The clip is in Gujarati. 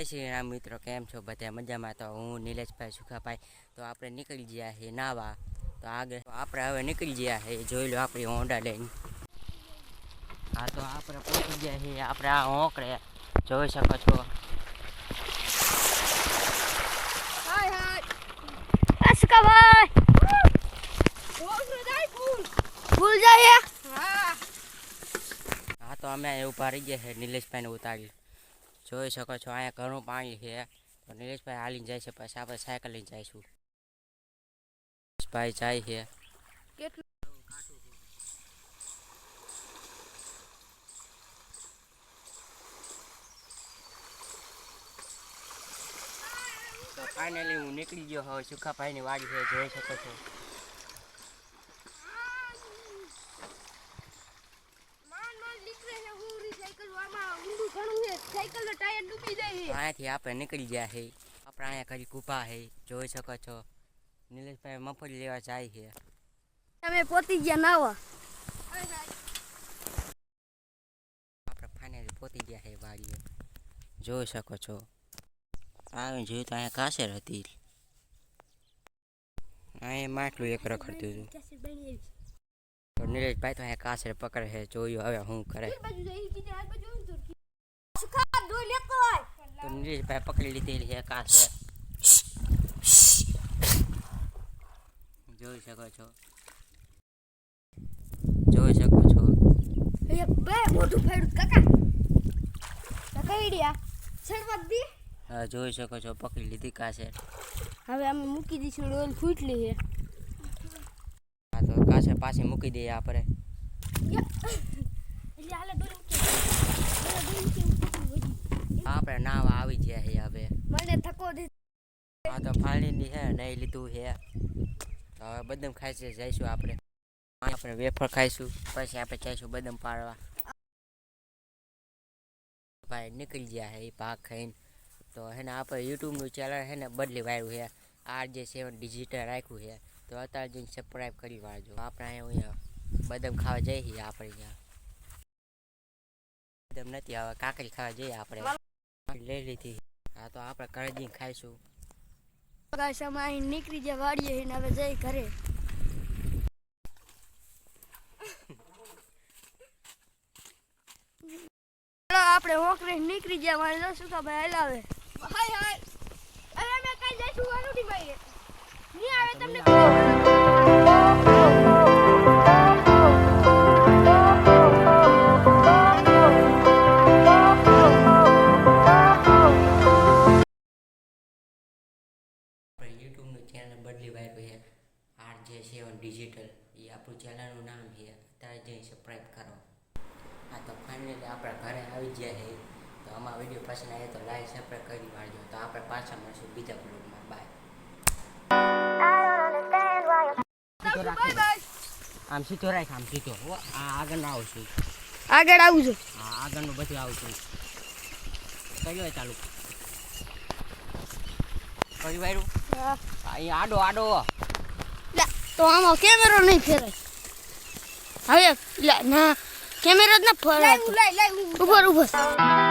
જય શ્રી રામ મિત્રો કેમ છો બધા? મજામાં? તો હું નિલેશભાઈ સુખાભાઈ. તો આપણે નીકળી ગયા છે નાવા. તો આગળ આપણે હવે નીકળી ગયા છે જોઈ લો આપણી હોન્ડા લઈને. હા તો આપણે પહોંચી ગયા છીએ આપણે આ હોંકડે જોઈ શકો છો. હા? તો અમે ઊભા રહી ગયા છે નિલેશભાઈને ઉતારી જોઈ શકો છો અહીંયા ઘણું પાણી છે. તો નિલેશભાઈ હાલીને જાય છે પછી આપણે સાયકલ લઈને જઈશું. ભાઈ જાય છે. કેટલું? તો ફાઇનલી હું નીકળી ગયો હવે સુખાભાઈની વાડી છે જોઈ શકો છો માન માન નીકળે છે હું રિસાયકલ આમાં ઊંડું ઘણું છે સાયકલ નો ટાયર ડૂબી જાય છે. અહીંયાથી આપણે નીકળી ગયા છે. આપણે અહીંયા કરી ઊભા છે. જોઈ શકો છો. નિલેશભાઈ મફત લેવા જાય છે. તમે પોતી ગયા નાવા આપણે ફાઇનલી પોતી ગયા છે વાડીએ. જોઈ શકો છો. આવી જોયું તો અહીંયા કાસેર હતી. અહીંયા માટલું એક રખડતું હતું. નિલેશભાઈ તો અહીંયા કાસરે પકડે છે. જોયું હવે હું કરે. તો નિલેશભાઈ પકડી લીધેલી છે કાસેર જોઈ શકો છો. જોઈ શકો છો. એ બે મોટું ફેડું કાકા ઈડિયા શરૂઆત દી. હા જોઈ શકો છો. પકડી લીધી કાસેર હવે અમે મૂકી દઈશું ડોલ ફૂટલી છે. હા તો કાસે પાછી મૂકી દઈએ આપણે એટલે હાલે ડોલ મૂકી હાલે ડોલ મૂકી વધી આપણે નાવા આવી ગયા છે હવે મને થકો દે હા તો ફાળીની છે, નહીં લીધું છે. હવે બદામ ખાઈ જઈશું આપણે. આપણે વેફર ખાઈશું, પછી આપણે જઈશું બદામ પાડવા. ભાઈ નીકળી ગયા છે એ પાક ખાઈને. તો એને આપણે યુટ્યુબનું ચેનલ છે ને, બદલી વાળ્યું છે. આર જે સેવન ડિજિટલ રાખ્યું છે, તો અત્યારે જઈને સબસ્ક્રાઈબ કરી વાળજો. આપણે અહીંયા બદામ ખાવા જઈએ આપણે અહીંયા બદામ નથી, હવે કાકડી ખાવા જઈએ આપણે. લઈ લીધી. હા, તો આપણે કરજીને ખાઈશું. અહીં નીકળી જાય વાડીએ ને હવે જઈ ઘરે. આપણે હોકરે નીકળી ગયા મારે શું સુખા ભાઈ હલાવે હાય હાય. હવે મેં કઈ જઈશું વાનુડી ભાઈ નહીં આવે તમને આર છે ઓન ડિજિટલ એ આપણું ચેનલનું નામ છે અત્યારે જઈ સબસ્ક્રાઈબ કરો. હા તો ફાઇનલી આપણે ઘરે આવી ગયા છે. તો આમાં વીડિયો પસંદ આવે તો લાઈક સબસ્ક્રાઈબ કરી મારજો તો આપણે પાછા મળશું બીજા બ્લોગમાં બાય આમ સીધો રાખ આમ સીધો. આગળ આવું આવશું. આગળ આવું છું. હા આગળનું બધું આવશું. કર્યું હોય ચાલુ કર્યું વાયરું? આડો આડો તો આમાં કેમેરો નહીં ફેરાય હવે ના કેમેરો જ ના ફેરાય ઉપર ઉપર